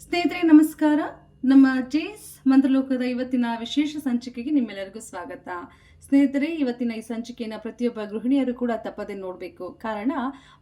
ಸ್ನೇಹಿತರೆ, ನಮಸ್ಕಾರ. ನಮ್ಮ ಜೇಸ್ ಮಂತ್ರಲೋಕದ ಇವತ್ತಿನ ವಿಶೇಷ ಸಂಚಿಕೆಗೆ ನಿಮ್ಮೆಲ್ಲರಿಗೂ ಸ್ವಾಗತ. ಸ್ನೇಹಿತರೆ, ಇವತ್ತಿನ ಈ ಸಂಚಿಕೆಯನ್ನು ಪ್ರತಿಯೊಬ್ಬ ಗೃಹಿಣಿಯರು ಕೂಡ ತಪ್ಪದೆ ನೋಡಬೇಕು. ಕಾರಣ,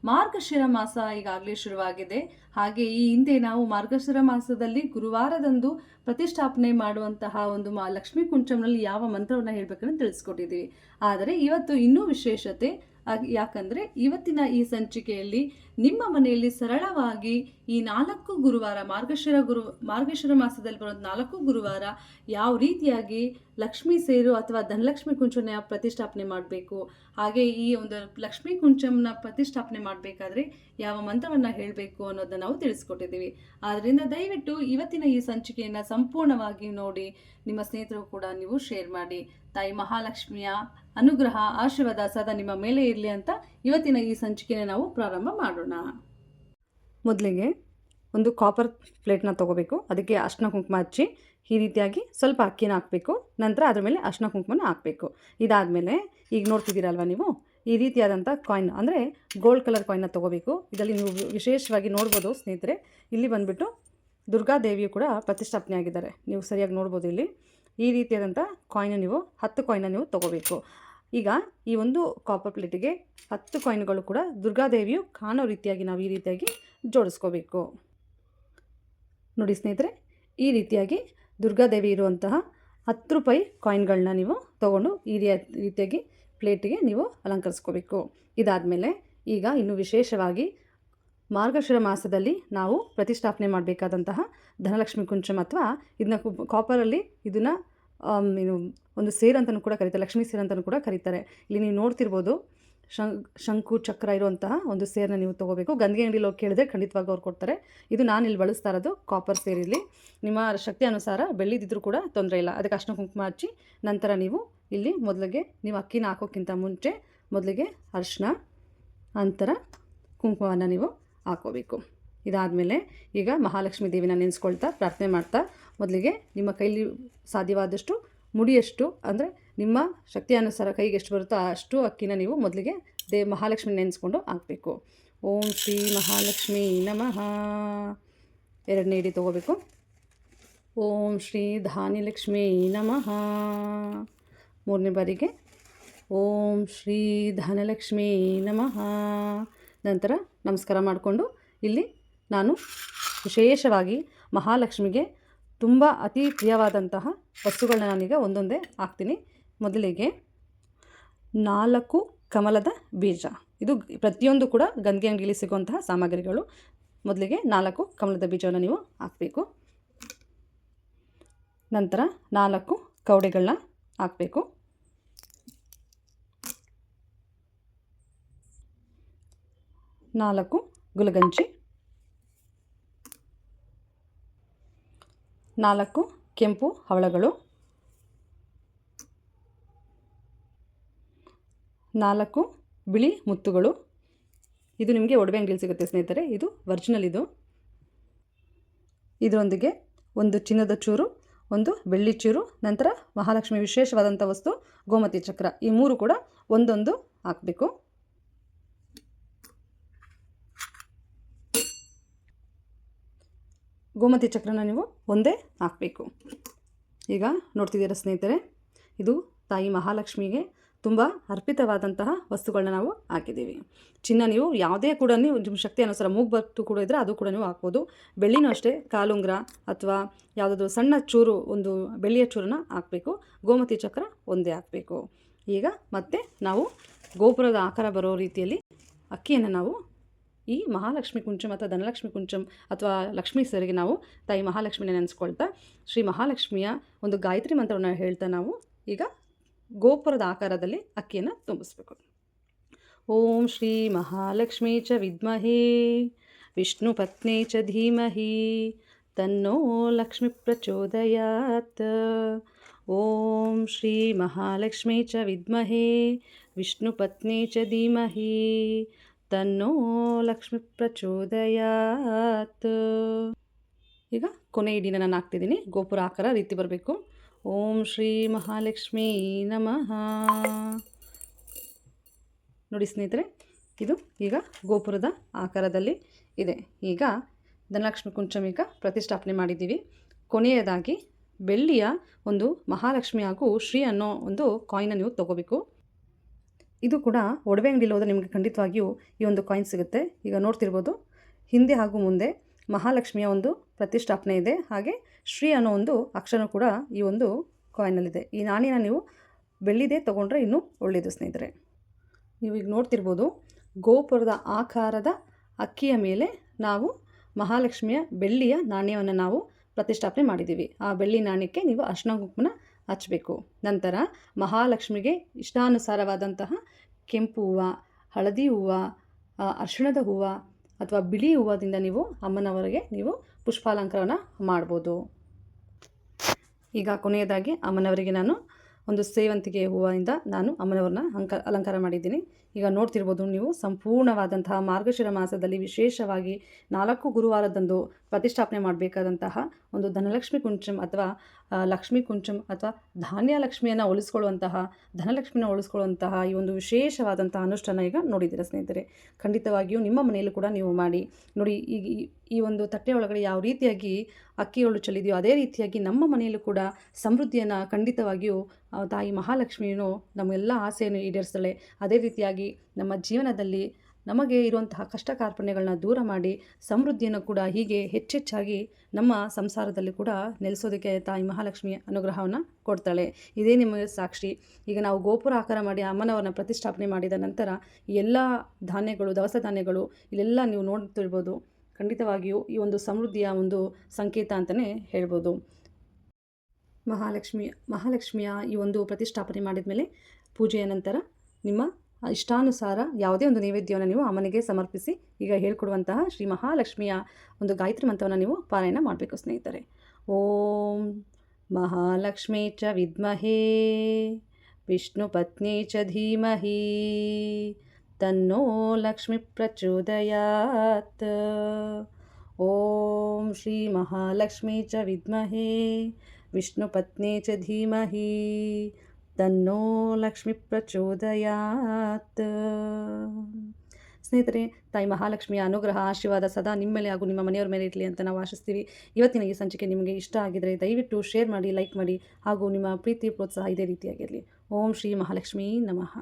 ಮಾರ್ಗಶಿರ ಮಾಸ ಈಗಾಗಲೇ ಶುರುವಾಗಿದೆ. ಹಾಗೆ ಈ ಹಿಂದೆ ನಾವು ಮಾರ್ಗಶಿರ ಮಾಸದಲ್ಲಿ ಗುರುವಾರದಂದು ಪ್ರತಿಷ್ಠಾಪನೆ ಮಾಡುವಂತಹ ಒಂದು ಮಾ ಲಕ್ಷ್ಮೀ ಕುಂಚಂನಲ್ಲಿ ಯಾವ ಮಂತ್ರವನ್ನು ಹೇಳಬೇಕನ್ನು ತಿಳಿಸ್ಕೊಟ್ಟಿದ್ದೀವಿ. ಆದರೆ, ಇವತ್ತು ಇನ್ನೂ ವಿಶೇಷತೆ ಯಾಕಂದ್ರೆ, ಇವತ್ತಿನ ಈ ಸಂಚಿಕೆಯಲ್ಲಿ ನಿಮ್ಮ ಮನೆಯಲ್ಲಿ ಸರಳವಾಗಿ ಈ ನಾಲ್ಕು ಗುರುವಾರ ಮಾರ್ಗಶಿರ ಗುರು, ಮಾರ್ಗಶಿರ ಮಾಸದಲ್ಲಿ ಬರೋದು ನಾಲ್ಕು ಗುರುವಾರ ಯಾವ ರೀತಿಯಾಗಿ ಲಕ್ಷ್ಮೀ ಸೇರು ಅಥವಾ ಧನಲಕ್ಷ್ಮಿ ಕುಂಚನ ಪ್ರತಿಷ್ಠಾಪನೆ ಮಾಡಬೇಕು? ಹಾಗೆ ಈ ಒಂದು ಲಕ್ಷ್ಮೀ ಕುಂಚಮ್ನ ಪ್ರತಿಷ್ಠಾಪನೆ ಮಾಡಬೇಕಾದ್ರೆ ಯಾವ ಮಂತ್ರವನ್ನು ಹೇಳಬೇಕು ಅನ್ನೋದನ್ನ ನಾವು ತಿಳಿಸ್ಕೊಟ್ಟಿದ್ದೀವಿ. ಆದ್ದರಿಂದ ದಯವಿಟ್ಟು ಇವತ್ತಿನ ಈ ಸಂಚಿಕೆಯನ್ನು ಸಂಪೂರ್ಣವಾಗಿ ನೋಡಿ, ನಿಮ್ಮ ಸ್ನೇಹಿತರು ಕೂಡ ನೀವು ಶೇರ್ ಮಾಡಿ. ತಾಯಿ ಮಹಾಲಕ್ಷ್ಮಿಯ ಅನುಗ್ರಹ, ಆಶೀರ್ವಾದ ಸದಾ ನಿಮ್ಮ ಮೇಲೆ ಇರಲಿ ಅಂತ ಇವತ್ತಿನ ಈ ಸಂಚಿಕೆಯನ್ನು ನಾವು ಪ್ರಾರಂಭ ಮಾಡೋಣ. ಮೊದಲಿಗೆ ಒಂದು ಕಾಪರ್ ಪ್ಲೇಟ್ನ ತೊಗೋಬೇಕು. ಅದಕ್ಕೆ ಅರ್ಶಿನ ಕುಂಕುಮ ಹಚ್ಚಿ ಈ ರೀತಿಯಾಗಿ ಸ್ವಲ್ಪ ಅಕ್ಕಿನ ಹಾಕಬೇಕು. ನಂತರ ಅದ್ರ ಮೇಲೆ ಅರ್ಶಿನ ಕುಂಕುಮನ ಹಾಕಬೇಕು. ಇದಾದಮೇಲೆ ಈಗ ನೋಡ್ತಿದ್ದೀರಲ್ವ ನೀವು? ಈ ರೀತಿಯಾದಂಥ ಕಾಯಿನ್ ಅಂದರೆ ಗೋಲ್ಡ್ ಕಲರ್ ಕಾಯಿನ್ನ ತೊಗೋಬೇಕು. ಇದರಲ್ಲಿ ನೀವು ವಿಶೇಷವಾಗಿ ನೋಡ್ಬೋದು ಸ್ನೇಹಿತರೆ. ಇಲ್ಲಿ ಬಂದುಬಿಟ್ಟು ದುರ್ಗಾದೇವಿಯು ಕೂಡ ಪ್ರತಿಷ್ಠಾಪನೆ ಆಗಿದ್ದಾರೆ. ನೀವು ಸರಿಯಾಗಿ ನೋಡ್ಬೋದು ಇಲ್ಲಿ. ಈ ರೀತಿಯಾದಂಥ ಕಾಯಿನ ನೀವು, ಹತ್ತು ಕಾಯಿನ ನೀವು ತೊಗೋಬೇಕು. ಈಗ ಈ ಒಂದು ಕಾಪರ್ ಪ್ಲೇಟಿಗೆ ಹತ್ತು ಕಾಯಿನ್ಗಳು ಕೂಡ ದುರ್ಗಾದೇವಿಯು ಕಾಣೋ ರೀತಿಯಾಗಿ ನಾವು ಈ ರೀತಿಯಾಗಿ ಜೋಡಿಸ್ಕೋಬೇಕು. ನೋಡಿ ಸ್ನೇಹಿತರೆ, ಈ ರೀತಿಯಾಗಿ ದುರ್ಗಾದೇವಿ ಇರುವಂತಹ ಹತ್ತು ರೂಪಾಯಿ ಕಾಯಿನ್ಗಳನ್ನ ನೀವು ತೊಗೊಂಡು ಈ ರೀತಿಯಾಗಿ ಪ್ಲೇಟಿಗೆ ನೀವು ಅಲಂಕರಿಸ್ಕೋಬೇಕು. ಇದಾದಮೇಲೆ ಈಗ ಇನ್ನು ವಿಶೇಷವಾಗಿ ಮಾರ್ಗಶಿರ ಮಾಸದಲ್ಲಿ ನಾವು ಪ್ರತಿಷ್ಠಾಪನೆ ಮಾಡಬೇಕಾದಂತಹ ಧನಲಕ್ಷ್ಮಿ ಕುಂಚಮ್ ಅಥವಾ ಇದನ್ನ ಕಾಪರಲ್ಲಿ ಇದನ್ನು ಏನು, ಒಂದು ಸೇರ್ ಅಂತಲೂ ಕೂಡ ಕರೀತಾರೆ, ಲಕ್ಷ್ಮೀ ಸೇರ್ ಅಂತಲೂ ಕೂಡ ಕರೀತಾರೆ. ಇಲ್ಲಿ ನೀವು ನೋಡ್ತಿರ್ಬೋದು ಶಂಕು, ಚಕ್ರ ಇರುವಂತಹ ಒಂದು ಸೇರನ್ನ ನೀವು ತೊಗೋಬೇಕು. ಗಂದಿಗೆ ಅಂಗಡಿಲಿ ಹೋಗಿ ಕೇಳಿದ್ರೆ ಖಂಡಿತವಾಗಿ ಅವ್ರು ಕೊಡ್ತಾರೆ. ಇದು ನಾನು ಇಲ್ಲಿ ಬಳಸ್ತಾ ಇರೋದು ಕಾಪರ್ ಸೇರಿರಲಿ ನಿಮ್ಮ ಶಕ್ತಿ ಅನುಸಾರ ಬೆಳ್ಳಿದಿದ್ರೂ ಕೂಡ ತೊಂದರೆ ಇಲ್ಲ. ಅದಕ್ಕೆ ಅಷ್ಟು ಕುಂಕುಮ ಹಚ್ಚಿ ನಂತರ ನೀವು ಇಲ್ಲಿ ಮೊದಲಿಗೆ ನೀವು ಅಕ್ಕಿನ ಹಾಕೋಕ್ಕಿಂತ ಮುಂಚೆ ಮೊದಲಿಗೆ ಅರ್ಶಿನ ನಂತರ ಕುಂಕುಮವನ್ನು ನೀವು ಹಾಕೋಬೇಕು. ಇದಾದಮೇಲೆ ಈಗ ಮಹಾಲಕ್ಷ್ಮೀ ದೇವಿನ ನೆನೆಸ್ಕೊಳ್ತಾ ಪ್ರಾರ್ಥನೆ ಮಾಡ್ತಾ ಮೊದಲಿಗೆ ನಿಮ್ಮ ಕೈಲಿ ಸಾಧ್ಯವಾದಷ್ಟು ಮುಡಿಯಷ್ಟು, ಅಂದರೆ ನಿಮ್ಮ ಶಕ್ತಿ ಅನುಸಾರ ಕೈಗೆ ಎಷ್ಟು ಬರುತ್ತೋ ಅಷ್ಟು ಅಕ್ಕಿನ ನೀವು ಮೊದಲಿಗೆ ದೇ ಮಹಾಲಕ್ಷ್ಮಿ ನೆನೆಸ್ಕೊಂಡು ಹಾಕಬೇಕು. ಓಂ ಶ್ರೀ ಮಹಾಲಕ್ಷ್ಮೀ ನಮಃ. ಎರಡನೇ ಇಡಿ ತೊಗೋಬೇಕು. ಓಂ ಶ್ರೀ ಧಾನ್ಯಲಕ್ಷ್ಮೀ ನಮಃ. ಮೂರನೇ ಬಾರಿಗೆ ಓಂ ಶ್ರೀ ಧನಲಕ್ಷ್ಮೀ ನಮಃ. ನಂತರ ನಮಸ್ಕಾರ ಮಾಡಿಕೊಂಡು ಇಲ್ಲಿ ನಾನು ವಿಶೇಷವಾಗಿ ಮಹಾಲಕ್ಷ್ಮಿಗೆ ತುಂಬ ಅತಿ ಪ್ರಿಯವಾದಂತಹ ವಸ್ತುಗಳನ್ನ ನಾನೀಗ ಒಂದೊಂದೇ ಹಾಕ್ತೀನಿ. ಮೊದಲಿಗೆ ನಾಲ್ಕು ಕಮಲದ ಬೀಜ. ಇದು ಪ್ರತಿಯೊಂದು ಕೂಡ ಗಂಗೆ ಅಂಗಡಿಯಲ್ಲಿ ಸಿಗುವಂತಹ ಸಾಮಗ್ರಿಗಳು. ಮೊದಲಿಗೆ ನಾಲ್ಕು ಕಮಲದ ಬೀಜವನ್ನು ನೀವು ಹಾಕಬೇಕು. ನಂತರ ನಾಲ್ಕು ಕೌಡೆಗಳನ್ನ ಹಾಕಬೇಕು. ನಾಲ್ಕು ಗುಲಗಂಜಿ. ನಾಲ್ಕು, ಕೆಂಪು, ಹವಳಗಳು. ನಾಲ್ಕು, ಬಿಳಿ ಮುತ್ತುಗಳು. ಇದು ನಿಮಗೆ ಒಡವೆ ಅಂಗಡಿಯಲ್ಲಿ ಸಿಗುತ್ತೆ ಸ್ನೇಹಿತರೆ, ಇದು ವರ್ಜಿನಲ್ ಇದು. ಇದರೊಂದಿಗೆ ಒಂದು ಚಿನ್ನದ ಚೂರು, ಒಂದು ಬೆಳ್ಳಿ ಚೂರು, ನಂತರ ಮಹಾಲಕ್ಷ್ಮಿ ವಿಶೇಷವಾದಂಥ ವಸ್ತು, ಗೋಮತಿ ಚಕ್ರ. ಈ ಮೂರು ಕೂಡ ಒಂದೊಂದು ಹಾಕಬೇಕು. ಗೋಮತಿ ಚಕ್ರನ ನೀವು ಒಂದೇ ಹಾಕಬೇಕು. ಈಗ ನೋಡ್ತಿದ್ದೀರ ಸ್ನೇಹಿತರೆ, ಇದು ತಾಯಿ ಮಹಾಲಕ್ಷ್ಮಿಗೆ ತುಂಬ ಅರ್ಪಿತವಾದಂತಹ ವಸ್ತುಗಳನ್ನ ನಾವು ಹಾಕಿದ್ದೀವಿ. ಚಿನ್ನ ನೀವು ಯಾವುದೇ ಕೂಡ ನೀವು ನಿಮ್ಮ ಶಕ್ತಿ ಅನುಸಾರ ಮೂಗ್ಬತ್ತು ಕೂಡ ಇದ್ದರೆ ಅದು ಕೂಡ ನೀವು ಹಾಕ್ಬೋದು. ಬೆಳ್ಳಿನೂ ಅಷ್ಟೇ, ಕಾಲುಂಗ್ರ ಅಥವಾ ಯಾವುದಾದ್ರೂ ಸಣ್ಣ ಚೂರು, ಒಂದು ಬೆಳ್ಳಿಯ ಚೂರನ್ನ ಹಾಕಬೇಕು. ಗೋಮತಿ ಚಕ್ರ ಒಂದೇ ಹಾಕಬೇಕು. ಈಗ ಮತ್ತೆ ನಾವು ಗೋಪುರದ ಆಕಾರ ಬರೋ ರೀತಿಯಲ್ಲಿ ಅಕ್ಕಿಯನ್ನು ನಾವು ಈ ಮಹಾಲಕ್ಷ್ಮಿ ಕುಂಚಂ ಅಥವಾ ಧನಲಕ್ಷ್ಮಿ ಕುಂಚಂ ಅಥವಾ ಲಕ್ಷ್ಮೀ ಸರಿಗೆ ನಾವು ತಾಯಿ ಮಹಾಲಕ್ಷ್ಮಿನ ನೆನೆಸ್ಕೊಳ್ತಾ, ಶ್ರೀ ಮಹಾಲಕ್ಷ್ಮಿಯ ಒಂದು ಗಾಯತ್ರಿ ಮಂತ್ರವನ್ನು ಹೇಳ್ತಾ ನಾವು ಈಗ ಗೋಪುರದ ಆಕಾರದಲ್ಲಿ ಅಕ್ಕಿಯನ್ನು ತುಂಬಿಸ್ಬೇಕು. ಓಂ ಶ್ರೀ ಮಹಾಲಕ್ಷ್ಮೀ ಚ ವಿದ್ಮಹೇ, ವಿಷ್ಣು ಪತ್ನಿ ಚ ಧೀಮಹಿ, ತನ್ನೋ ಲಕ್ಷ್ಮಿ ಪ್ರಚೋದಯಾತ್. ಓಂ ಶ್ರೀ ಮಹಾಲಕ್ಷ್ಮೀ ಚ ವಿದ್ಮಹೇ, ವಿಷ್ಣು ಪತ್ನಿ ಚ ಧೀಮಹಿ ತನ್ನೋ ಲಕ್ಷ್ಮಿ ಪ್ರಚೋದಯಾತ್. ಈಗ ಕೊನೆ ಇಡೀ ನಾನು ಹಾಕ್ತಿದ್ದೀನಿ. ಗೋಪುರ ಆಕಾರ, ರೀತಿ ಬರಬೇಕು. ಓಂ ಶ್ರೀ ಮಹಾಲಕ್ಷ್ಮೀ ನಮಃ. ನೋಡಿ ಸ್ನೇಹಿತರೆ, ಇದು ಈಗ ಗೋಪುರದ ಆಕಾರದಲ್ಲಿ ಇದೆ. ಈಗ ಧನಲಕ್ಷ್ಮಿ ಕುಂಚಮಿಕ ಪ್ರತಿಷ್ಠಾಪನೆ ಮಾಡಿದ್ದೀವಿ. ಕೊನೆಯದಾಗಿ ಬೆಳ್ಳಿಯ ಒಂದು ಮಹಾಲಕ್ಷ್ಮಿ ಹಾಗೂ ಶ್ರೀ ಅನ್ನೋ ಒಂದು ಕಾಯಿನ ನೀವು ತೊಗೋಬೇಕು. ಇದು ಕೂಡ ಒಡವೆ ಅಂಗಡಿಲಿ ಹೋದರೆ ನಿಮಗೆ ಖಂಡಿತವಾಗಿಯೂ ಈ ಒಂದು ಕಾಯಿನ್ ಸಿಗುತ್ತೆ. ಈಗ ನೋಡ್ತಿರ್ಬೋದು, ಹಿಂದೆ ಹಾಗೂ ಮುಂದೆ ಮಹಾಲಕ್ಷ್ಮಿಯ ಒಂದು ಪ್ರತಿಷ್ಠಾಪನೆ ಇದೆ. ಹಾಗೆ ಶ್ರೀ ಅನ್ನೋ ಒಂದು ಅಕ್ಷರ ಕೂಡ ಈ ಒಂದು ಕಾಯಿನಲ್ಲಿದೆ ಈ ನಾಣ್ಯನ ನೀವು ಬೆಳ್ಳಿದೆ ತೊಗೊಂಡ್ರೆ ಇನ್ನೂ ಒಳ್ಳೆಯದು ಸ್ನೇಹಿತರೆ. ನೀವು ಈಗ ನೋಡ್ತಿರ್ಬೋದು, ಗೋಪುರದ ಆಕಾರದ ಅಕ್ಕಿಯ ಮೇಲೆ ನಾವು ಮಹಾಲಕ್ಷ್ಮಿಯ ಬೆಳ್ಳಿಯ ನಾಣ್ಯವನ್ನು ನಾವು ಪ್ರತಿಷ್ಠಾಪನೆ ಮಾಡಿದ್ದೀವಿ. ಆ ಬೆಳ್ಳಿ ನಾಣ್ಯಕ್ಕೆ ನೀವು ಅರ್ಶನ ಕುಂಕುಮನ ಹಚ್ಚಬೇಕು ನಂತರ ಮಹಾಲಕ್ಷ್ಮಿಗೆ ಇಷ್ಟಾನುಸಾರವಾದಂತಹ ಕೆಂಪು ಹೂವು, ಹಳದಿ ಹೂವು ಅರಿಶಿಣದ ಹೂವು ಅಥವಾ ಬಿಳಿ ಹೂವದಿಂದ ನೀವು ಅಮ್ಮನವರಿಗೆ ನೀವು ಪುಷ್ಪಾಲಂಕಾರವನ್ನು ಮಾಡ್ಬೋದು. ಈಗ ಕೊನೆಯದಾಗಿ ಅಮ್ಮನವರಿಗೆ ನಾನು ಒಂದು ಸೇವಂತಿಗೆ ಹೂವಿಂದ ನಾನು ಅಮ್ಮನವ್ರನ್ನ ಅಂಕ, ಅಲಂಕಾರ ಮಾಡಿದ್ದೀನಿ. ಈಗ ನೋಡ್ತಿರ್ಬೋದು ನೀವು ಸಂಪೂರ್ಣವಾದಂತಹ ಮಾರ್ಗಶಿರ ಮಾಸದಲ್ಲಿ ವಿಶೇಷವಾಗಿ ನಾಲ್ಕು ಗುರುವಾರದಂದು ಪ್ರತಿಷ್ಠಾಪನೆ ಮಾಡಬೇಕಾದಂತಹ ಒಂದು ಧನಲಕ್ಷ್ಮಿ ಕುಂಚಂ ಅಥವಾ ಲಕ್ಷ್ಮೀ ಕುಂಚಮ್ ಅಥವಾ ಧಾನ್ಯ ಲಕ್ಷ್ಮಿಯನ್ನು ಉಳಿಸ್ಕೊಳ್ಳುವಂತಹ, ಧನಲಕ್ಷ್ಮಿನ ಉಳಿಸ್ಕೊಳ್ಳುವಂತಹ ಈ ಒಂದು ವಿಶೇಷವಾದಂತಹ ಅನುಷ್ಠಾನ ಈಗ ನೋಡಿದ್ದೀರ ಸ್ನೇಹಿತರೆ. ಖಂಡಿತವಾಗಿಯೂ ನಿಮ್ಮ ಮನೆಯಲ್ಲೂ ಕೂಡ ನೀವು ಮಾಡಿ. ನೋಡಿ ಈಗ ಈ- ಈ ಒಂದು ತಟ್ಟೆ ಒಳಗಡೆ ಯಾವ ರೀತಿಯಾಗಿ ಅಕ್ಕಿ ಒಳು ಚೆಲ್ಲಿದೆಯೋ ಅದೇ ರೀತಿಯಾಗಿ ನಮ್ಮ ಮನೆಯಲ್ಲೂ ಕೂಡ ಸಮೃದ್ಧಿಯನ್ನು ಖಂಡಿತವಾಗಿಯೂ ತಾಯಿ ಮಹಾಲಕ್ಷ್ಮಿಯನ್ನು ನಮ್ಮೆಲ್ಲ ಆಸೆಯನ್ನು ಈಡೇರಿಸ್ತಾಳೆ. ಅದೇ ರೀತಿಯಾಗಿ ನಮ್ಮ ಜೀವನದಲ್ಲಿ ನಮಗೆ ಇರುವಂತಹ ಕಷ್ಟ ಕಾರ್ಪಣ್ಯಗಳನ್ನ ದೂರ ಮಾಡಿ ಸಮೃದ್ಧಿಯನ್ನು ಕೂಡ ಹೀಗೆ ಹೆಚ್ಚೆಚ್ಚಾಗಿ ನಮ್ಮ ಸಂಸಾರದಲ್ಲಿ ಕೂಡ ನೆಲೆಸೋದಕ್ಕೆ ತಾಯಿ ಮಹಾಲಕ್ಷ್ಮಿ ಅನುಗ್ರಹವನ್ನು ಕೊಡ್ತಾಳೆ. ಇದೇ ನಿಮಗೆ ಸಾಕ್ಷಿ. ಈಗ ನಾವು ಗೋಪುರ ಆಕಾರ ಮಾಡಿ ಅಮ್ಮನವರನ್ನ ಪ್ರತಿಷ್ಠಾಪನೆ ಮಾಡಿದ ನಂತರ ಎಲ್ಲ ಧಾನ್ಯಗಳು, ದವಸ ಧಾನ್ಯಗಳು ಇಲ್ಲೆಲ್ಲ ನೀವು ನೋಡ್ತಿರ್ಬೋದು. ಖಂಡಿತವಾಗಿಯೂ ಈ ಒಂದು ಸಮೃದ್ಧಿಯ ಒಂದು ಸಂಕೇತ ಅಂತಲೇ ಹೇಳ್ಬೋದು. ಮಹಾಲಕ್ಷ್ಮಿ, ಮಹಾಲಕ್ಷ್ಮಿಯ ಈ ಒಂದು ಪ್ರತಿಷ್ಠಾಪನೆ ಮಾಡಿದ ಮೇಲೆ ಪೂಜೆಯ ನಂತರ ನಿಮ್ಮ ಇಷ್ಟಾನುಸಾರ ಯಾವುದೇ ಒಂದು ನೈವೇದ್ಯವನ್ನು ನೀವು ಅಮ್ಮನಿಗೆ ಸಮರ್ಪಿಸಿ ಈಗ ಹೇಳ್ಕೊಡುವಂತಹ ಶ್ರೀ ಮಹಾಲಕ್ಷ್ಮಿಯ ಒಂದು ಗಾಯತ್ರಿ ಮಂತ್ರವನ್ನು ನೀವು ಪಾರಾಯಣ ಮಾಡಬೇಕು, ಸ್ನೇಹಿತರೆ. ಓಂ ಮಹಾಲಕ್ಷ್ಮೀ ಚ ವಿದ್ಮಹೇ, ವಿಷ್ಣು ಪತ್ನಿ ಚ ಧೀಮಹಿ, ತನ್ನೋ ಲಕ್ಷ್ಮಿ ಪ್ರಚೋದಯಾತ್. ಓಂ ಶ್ರೀ ಮಹಾಲಕ್ಷ್ಮೀ ಚ ವಿದ್ಮಹೇ ವಿಷ್ಣುಪತ್ನೇ ಚ ಧೀಮಹಿ ತನ್ನೋ ಲಕ್ಷ್ಮಿ ಪ್ರಚೋದಯಾತ್. ಸ್ನೇಹಿತರೆ, ತಾಯಿ ಮಹಾಲಕ್ಷ್ಮಿಯ ಅನುಗ್ರಹ, ಆಶೀರ್ವಾದ ಸದಾ ನಿಮ್ಮ ಮೇಲೆ ಹಾಗೂ ನಿಮ್ಮ ಮನೆಯವರ ಮೇಲೆ ಇರಲಿ ಅಂತ ನಾವು ಆಶಿಸ್ತೀವಿ. ಇವತ್ತಿನ ಈ ಸಂಚಿಕೆ ನಿಮಗೆ ಇಷ್ಟ ಆಗಿದರೆ ದಯವಿಟ್ಟು ಶೇರ್ ಮಾಡಿ, ಲೈಕ್ ಮಾಡಿ ಹಾಗೂ ನಿಮ್ಮ ಪ್ರೀತಿ ಪ್ರೋತ್ಸಾಹ ಇದೇ ರೀತಿಯಾಗಿರಲಿ. ಓಂ ಶ್ರೀ ಮಹಾಲಕ್ಷ್ಮೀ ನಮಃ.